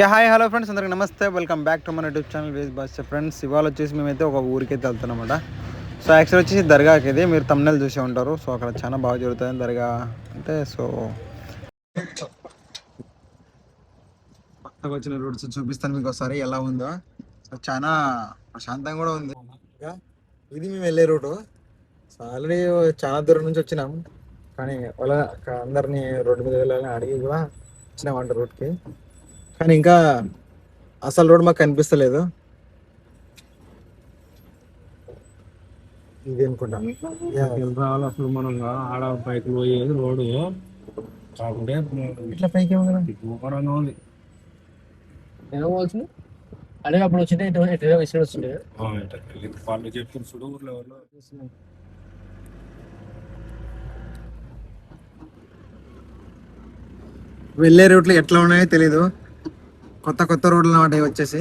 ఏ hi hello friends అందరికి నమస్తే. Welcome back to మన యూట్యూబ్ ఛానల్ వేస్ బాస్ ఫ్రెండ్స్ ఇవాళ వచ్చేసి మేమైతే ఒక ఊరికైతే వెళ్తున్నామన్నమాట. సో యాక్చువల్ వచ్చేసి దర్గాకి ఇది. మీరు తమిళ చూసే ఉంటారు. సో అక్కడ చాలా బాగా జరుగుతుంది దర్గా అంటే సో కొత్తగా వచ్చిన రూట్స్ చూపిస్తాను మీకు ఒకసారి ఎలా ఉందో. సో చాలా ప్రశాంతంగా కూడా ఉంది. ఇది మేము వెళ్ళే రూటు సో ఆల్రెడీ చాలా దూరం నుంచి వచ్చినాం. కానీ వాళ్ళ అందరినీ రోడ్డు మీద వెళ్ళాలని అడిగి కూడా వచ్చినామంట రూట్కి కానీ ఇంకా అసలు రోడ్ మాకు కనిపిస్తలేదు. ఇది రావాలి అసలు మనం? ఆడ పైకి పోయేది రోడ్డు. కాకుంటే ఇట్లా పైకి ఏమో ఉంది. అదే అప్పుడు వచ్చింటే వెళ్ళి వాళ్ళు చెప్తున్న చూడు ఊర్లో వాళ్ళు వెళ్ళే రూట్లు ఎట్లా ఉన్నాయో తెలీదు. కొత్త కొత్త రోడ్లు అన్నమాట ఇవి వచ్చేసి?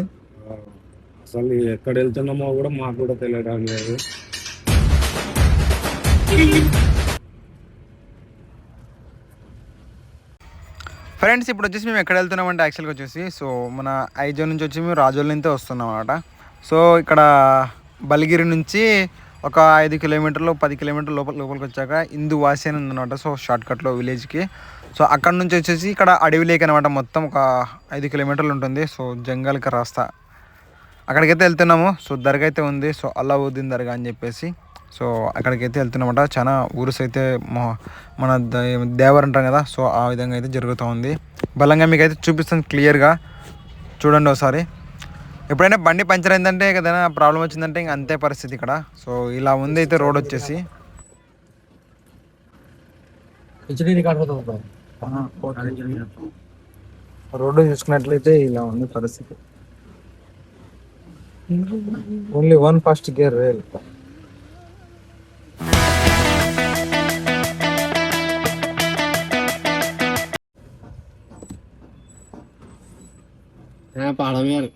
అసలు ఎక్కడ వెళ్తున్నామో కూడా మాకు కూడా తెలియడం లేదు. ఫ్రెండ్స్ ఇప్పుడు వచ్చేసి మేము ఎక్కడ వెళ్తున్నామంటే యాక్చువల్గా వచ్చేసి సో మన ఐజో నుంచి వచ్చి మేము రాజోల్ నుంచే వస్తున్నాం అనమాట సో ఇక్కడ బలిగిరి నుంచి ఒక ఐదు కిలోమీటర్లు పది కిలోమీటర్ల లోపల లోపలికి వచ్చాక ఇందు వాసి అని ఉందన్నమాట. సో షార్ట్ కట్లో విలేజ్కి సో అక్కడ నుంచి వచ్చేసి ఇక్కడ అడవి లేక్ అనమాట మొత్తం ఒక ఐదు కిలోమీటర్లు ఉంటుంది. సో జంగల్కి రాస్తా. అక్కడికైతే వెళ్తున్నాము. సో దర్గా అయితే ఉంది. సో అల్లావుద్దీన్ దర్గా అని చెప్పేసి. సో అక్కడికైతే వెళ్తున్నమాట. చాలా ఊరుస్ అయితే మన దేవర్ అంటాం కదా. సో ఆ విధంగా అయితే జరుగుతూ ఉంది. బలంగా మీకు అయితే చూపిస్తాను క్లియర్గా చూడండి ఒకసారి. ఎప్పుడైనా బండి పంచర్ అయిందంటే ఏదైనా ప్రాబ్లం వచ్చిందంటే ఇంక అంతే పరిస్థితి ఇక్కడ. సో ఇలా ఉంది అయితే రోడ్ వచ్చేసి. హెచ్డి రికార్డ్ రోడ్డు చూసుకున్నట్లయితే ఇలా ఉంది పరిస్థితి only one first gear rail पहाड़ों में यार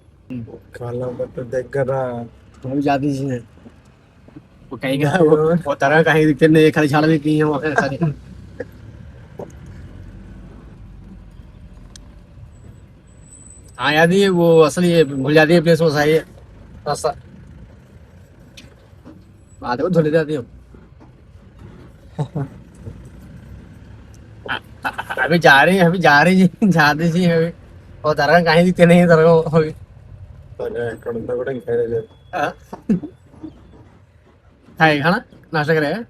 కాళ్ళ పట్టు దగ్గర हम भी जाती थी वो कहीं का वो, वो तरह कहीं दिखते नहीं खाली झाड़ भी की है वहाँ सारे हाँ याद ही वो असल ये भूल जाती है प्लेस वो है। रास्ता। बात है वो धुल जाती हूँ। अभी जा रही है अभी जा रही जी जा रही जी अभी। और तरह कहीं दिखते नहीं तरह अभी। खाएगा हाँ। ना? नाश्ता करें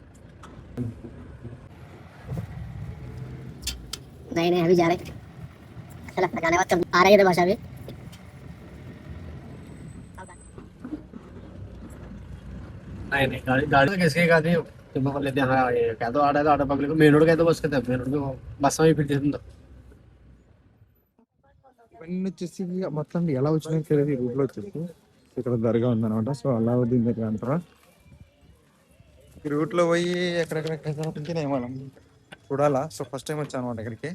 नहीं नहीं अभी जा रहे। अच्छा लगता जाने बाद कब आ रही है भाषा भी नहीं नहीं गाड़ी गाड़ी तो कैसे का दी तुम पकड़ लेते हैं हाँ ये क्या तो आ रहा है तो ऑटो पकड़ लो मेन रोड का है तो बस कहते हैं मेन रोड पे बस में ही फिरते तुम तो ఇవన్నీ వచ్చేసి మొత్తం ఎలా వచ్చినాయో తెలియదు ఈ రూట్ లో వచ్చేసి ఇక్కడ దర్గా ఉందన్నమాట సో అలావుద్దీన్ దగ్గర అంటారా ఈ రూట్ లో పోయి ఎక్కడెక్కడ మనం చూడాలా సో ఫస్ట్ టైం వచ్చాను అనమాట ఇక్కడికి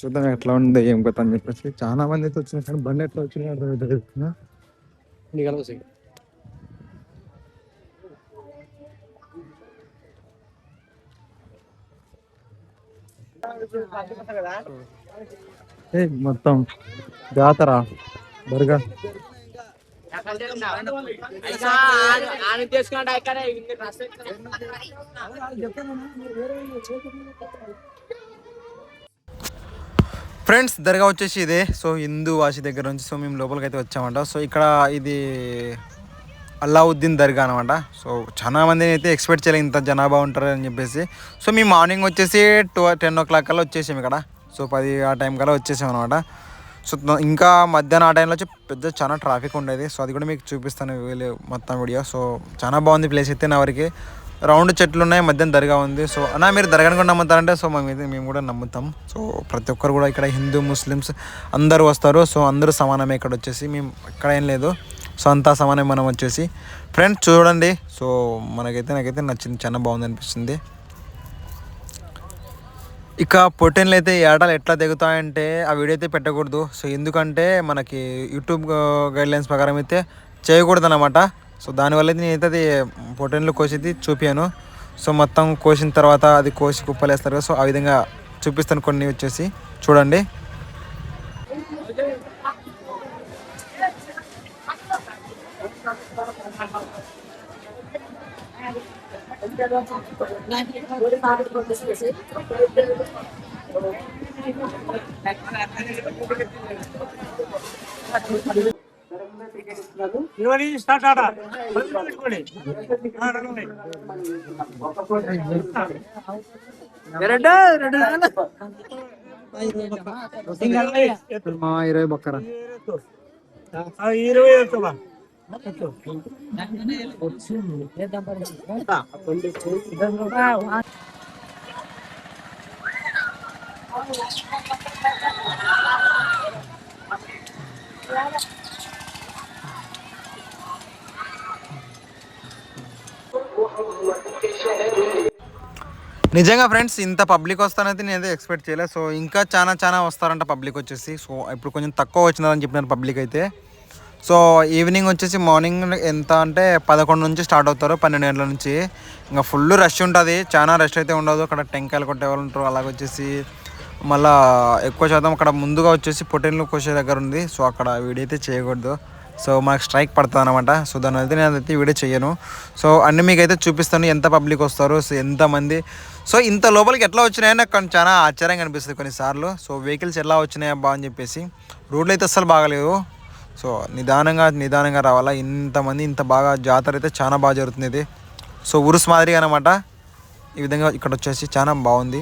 చూద్దాం ఎట్లా ఉంది ఏం కొత్త అని చెప్పేసి. చాలా మంది అయితే వచ్చినాయి కానీ బండి ఎట్లా వచ్చినాయి ఏ మొత్తం జాతర దర్గా చేసుకున్నాడు ఫ్రెండ్స్ దర్గా వచ్చేసి ఇదే. సో హిందూ వాసి దగ్గర నుంచి సో మేము లోపలికి అయితే వచ్చామంట. సో ఇక్కడ ఇది అల్లావుద్దీన్ దర్గా అనమాట సో చాలా మంది అయితే ఎక్స్పెక్ట్ చేయలేదు ఇంత జనాభా ఉంటారు అని చెప్పేసి. సో మేము మార్నింగ్ వచ్చేసి టూ టెన్ ఓ క్లాక్ కల్లా వచ్చేసాం ఇక్కడ. సో పది ఆ టైం కల్లా వచ్చేసాం అనమాట సో ఇంకా మధ్యాహ్నం ఆ టైంలో వచ్చి పెద్ద చాలా ట్రాఫిక్ ఉండేది. సో అది కూడా మీకు చూపిస్తాను వీళ్ళు మొత్తం వీడియో. సో చాలా బాగుంది ప్లేస్ అయితే నా వరకు. రౌండ్ చెట్లు ఉన్నాయి మధ్యన దర్గా ఉంది. సో అన్న మీరు దర్గాని కూడా నమ్ముతారంటే సో మేము అయితే మేము కూడా నమ్ముతాం. సో ప్రతి ఒక్కరు కూడా ఇక్కడ హిందూ ముస్లిమ్స్ అందరూ వస్తారు. సో అందరూ సమానమే ఇక్కడ వచ్చేసి. మేము ఎక్కడ ఏం లేదు. సో అంతా సమానమే మనం వచ్చేసి. ఫ్రెండ్స్ చూడండి. సో మనకైతే నాకైతే నచ్చింది. చాలా బాగుంది అనిపిస్తుంది. ఇక పొట్టెన్లు అయితే ఈ ఎట్లా దిగుతాయంటే ఆ వీడియో అయితే పెట్టకూడదు. సో ఎందుకంటే మనకి యూట్యూబ్ గైడ్లైన్స్ ప్రకారం అయితే చేయకూడదు అనమాట సో దానివల్ల అయితే నేనైతే అది పొట్టెన్లు కోసేది చూపాను సో మొత్తం కోసిన తర్వాత అది కోసి కుప్పలేస్తారు కదా సో ఆ విధంగా చూపిస్తాను కొన్ని వచ్చేసి. చూడండి. ఇరవై స్టార్ట్ ఆడ పెట్టుకోండి ఇరవై. బొక్కరా. ఇరవై వేస్తావా నిజంగా ఫ్రెండ్స్ ఇంత పబ్లిక్ వస్తానైతే నేను ఎక్స్పెక్ట్ చేయలేదు సో ఇంకా చాలా చాలా వస్తారంట పబ్లిక్ వచ్చేసి. సో ఇప్పుడు కొంచెం తక్కువ వచ్చిందని చెప్పినారు పబ్లిక్ అయితే. సో ఈవినింగ్ వచ్చేసి మార్నింగ్ ఎంత అంటే పదకొండు నుంచి స్టార్ట్ అవుతారు పన్నెండు గంటల నుంచి. ఇంకా ఫుల్ రష్ ఉంటుంది. చాలా రష్ అయితే ఉండదు. అక్కడ టెంకాయలు కొట్టే వాళ్ళు ఉంటారు. అలాగే వచ్చేసి మళ్ళీ ఎక్కువ శాతం అక్కడ ముందుగా వచ్చేసి పొటెన్లు కోసే దగ్గర ఉంది. సో అక్కడ వీడైతే చేయకూడదు. సో మనకు స్ట్రైక్ పడుతుంది అనమాట సో దాని అయితే నేను అయితే వీడియో చేయను. సో అన్ని మీకు అయితే చూపిస్తాను ఎంత పబ్లిక్ వస్తారు సో ఎంతమంది సో ఇంత లోపలికి ఎట్లా వచ్చినాయో నాకు కొంచెం చాలా ఆశ్చర్యంగా అనిపిస్తుంది కొన్నిసార్లు. సో వెహికల్స్ ఎలా వచ్చినాయా బా అని చెప్పేసి. రోడ్లు అయితే అస్సలు బాగలేవు. సో నిదానంగా నిదానంగా రావాలా. ఇంతమంది ఇంత బాగా జాతర అయితే చాలా బాగా జరుగుతుంది ఇది. సో ఉరుసు మాదిరిగా అనమాట ఈ విధంగా ఇక్కడ వచ్చేసి చాలా బాగుంది.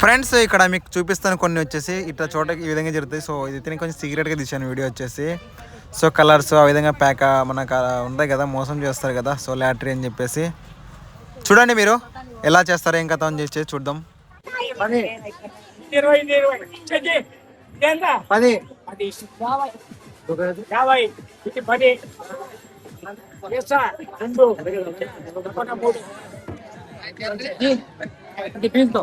ఫ్రెండ్స్ ఇక్కడ మీకు చూపిస్తాను కొన్ని వచ్చేసి ఇట్లా చోట ఈ విధంగా జరుగుతాయి. సో ఇది నేను కొంచెం సీక్రెట్గా తీసాను వీడియో వచ్చేసి. సో కలర్స్ ఆ విధంగా ప్యాక్ మనకు ఉంటాయి కదా మోసం చేస్తారు కదా. సో లాటరీ అని చెప్పేసి. చూడండి మీరు ఎలా చేస్తారు ఏం కథ అని చేసి చూద్దాం. పది. రెండు.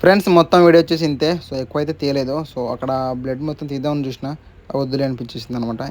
ఫ్రెండ్స్ మొత్తం వీడియో వచ్చేసి ఇంతే. సో ఎక్కువ అయితే తీయలేదు. సో అక్కడ బ్లడ్ మొత్తం తీద్దామని చూసిన వద్దులే అనిపించేసింది అనమాట